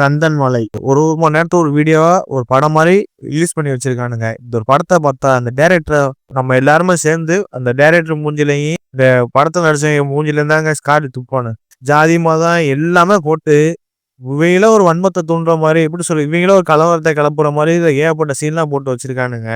கந்தன் மலை. ஒரு ஒரு மணி நேரத்துக்கு ஒரு வீடியோவா ஒரு படம் மாதிரி ரிலீஸ் பண்ணி வச்சிருக்கானுங்க. இந்த ஒரு படத்தை பார்த்தா அந்த டேரக்டரை நம்ம எல்லாருமே சேர்ந்து அந்த டேரக்டர் மூஞ்சிலையும் இந்த படத்தை நடிச்சவங்க மூஞ்சில இருந்தாங்க ஸ்காட் துப்பானு ஜாதி மதம் எல்லாமே போட்டு இவங்கள ஒரு வன்மத்தை தூண்டுற மாதிரி எப்படி சொல்லு இவங்கள ஒரு கலவரத்தை கிளப்புற மாதிரி இதை ஏகப்பட்ட சீன்லாம் போட்டு வச்சிருக்கானுங்க.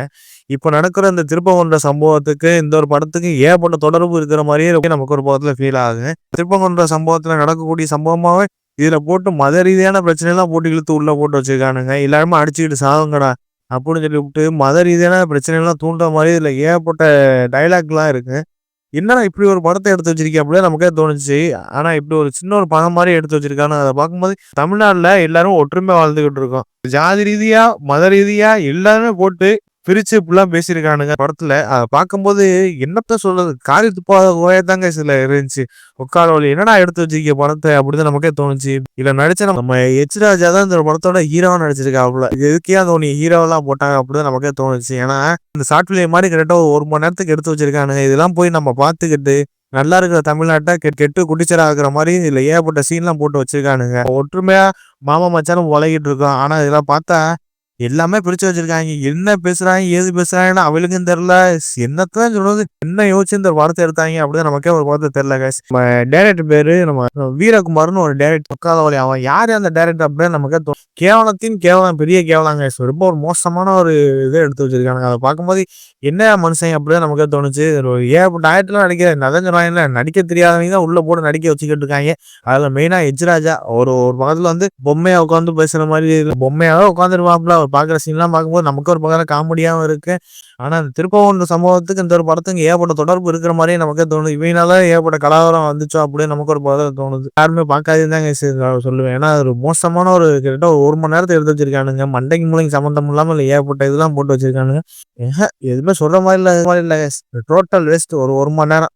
இப்போ நடக்கிற இந்த திருப்பங்குன்ற சம்பவத்துக்கு இந்த ஒரு படத்துக்கு ஏகப்பட்ட தொடர்பு இருக்கிற மாதிரியே நமக்கு ஒரு பக்கத்தில் ஃபீல் ஆகுது. திருப்பங்குன்ற சம்பவத்துல நடக்கக்கூடிய சம்பவமாவே இதில் போட்டு மத ரீதியான பிரச்சனைலாம் போட்டு இழுத்து உள்ளே போட்டு வச்சுருக்கானுங்க. எல்லாருமே அடிச்சுக்கிட்டு சாதங்கடா அப்படின்னு சொல்லி விட்டு மத ரீதியான பிரச்சனைலாம் தூண்டுற மாதிரி இதில் ஏகப்பட்ட டைலாக்லாம் இருக்குது என்னடா இப்படி ஒரு படத்தை எடுத்து வச்சிருக்கேன் அப்படியே நமக்கே தோணுச்சு. ஆனால் இப்படி ஒரு சின்ன ஒரு படம் மாதிரி எடுத்து வச்சிருக்கானு அதை பார்க்கும்போது தமிழ்நாட்டில் எல்லாரும் ஒற்றுமை வாழ்ந்துக்கிட்டு இருக்கோம். ஜாதி ரீதியாக மத ரீதியாக எல்லாருமே போட்டு பிரிச்சு இப்படிலாம் பேசியிருக்கானுங்க. படத்துல அதை பார்க்கும்போது என்னத்த சொல்றது? காரி துப்பாத தாங்க சில இருந்துச்சு. உட்காரோலி என்னடா எடுத்து வச்சிருக்க படத்தை? அப்படின்னு நமக்கே தோணுச்சு. இதுல நடிச்ச நம்ம எச் ராஜா தான் இந்த படத்தோட ஹீரோவா நடிச்சிருக்காப்புல. எதுக்கே அந்த ஒன்று ஹீரோவெல்லாம் போட்டாங்க அப்படின்னு நமக்கே தோணுச்சு. ஏன்னா இந்த ஷார்ட் ஃபிலிம் மாதிரி கரெக்டாக ஒரு மணி நேரத்துக்கு எடுத்து வச்சிருக்கானுங்க. இதெல்லாம் போய் நம்ம பார்த்துக்கிட்டு நல்லா இருக்கிற தமிழ்நாட்டை கெட்டு குடிச்சரா இருக்கிற மாதிரி இதுல ஏகப்பட்ட சீன்லாம் போட்டு வச்சிருக்கானுங்க. ஒற்றுமையா மாமா மச்சானும் உலகிட்டு இருக்கோம். ஆனா இதெல்லாம் பார்த்தா எல்லாமே பிடிச்சு வச்சிருக்காங்க. என்ன பேசுறாங்க ஏது பேசுறாங்கன்னு அவளுக்கும் தெரியல. என்னத்தான் சொல்றது? என்ன யோசிச்சு இந்த வார்த்தை எடுத்தாங்க அப்படின்னு நமக்கே ஒரு வார்த்தை தெரியல கேஸ் நம்ம டேரக்டர் பேரு நம்ம வீரகுமார்னு ஒரு டேரக்டர் உட்காதவழி அவன் யார் அந்த டேரக்டர் அப்படின்னு நமக்கே கேவலத்தின் கேவலம் பெரிய கேவலாங்க ரொம்ப ஒரு மோசமான ஒரு இதை எடுத்து வச்சிருக்காங்க அதை பார்க்கும்போது என்ன மனுஷன் அப்படின்னு நமக்கே தோணுச்சு. ஒரு ஏகப்பட்ட ஆயிரத்துல நடிக்கிற நதஞ்சராயில நடிக்க தெரியாதவங்க தான் உள்ள போட்டு நடிக்க வச்சுக்கிட்டு இருக்காங்க. அதுல மெயினா எஜ்ராஜா ஒரு ஒரு பக்கத்துல வந்து பொம்மையா உட்காந்து பேசுற மாதிரி பொம்மையாவே உட்காந்துருவாப்புல பார்க்குற சீன்லாம் பார்க்கும்போது நமக்கு ஒரு பக்கம் காமெடியாகவும் இருக்குது ஆனால் அந்த திருப்பவன் சம்பவத்துக்கு இந்த ஒரு படத்துக்கு ஏகப்பட்ட தொடர்பு இருக்கிற மாதிரியே நமக்கே தோணுது. இவனால ஏகப்பட்ட கலாவரம் வந்துச்சோ அப்படின்னு நமக்கு ஒரு பதம் தோணுது. யாருமே பார்க்காதுதாங்க சொல்லுவேன். ஏன்னா அது ஒரு மோசமான ஒரு கிட்டத்தட்ட ஒரு மணி நேரத்தை எடுத்து வச்சிருக்கானுங்க. மண்டைக்கு மூளைக்கு சம்மந்தம் இல்லாமல் இல்லை ஏகப்பட்ட இதெல்லாம் போட்டு வச்சிருக்கானுங்க. ஏஹ, எதுவுமே சொல்ற மாதிரி இல்லை மாதிரி இல்லை டோட்டல் வேஸ்ட் ஒரு ஒரு மணி நேரம்.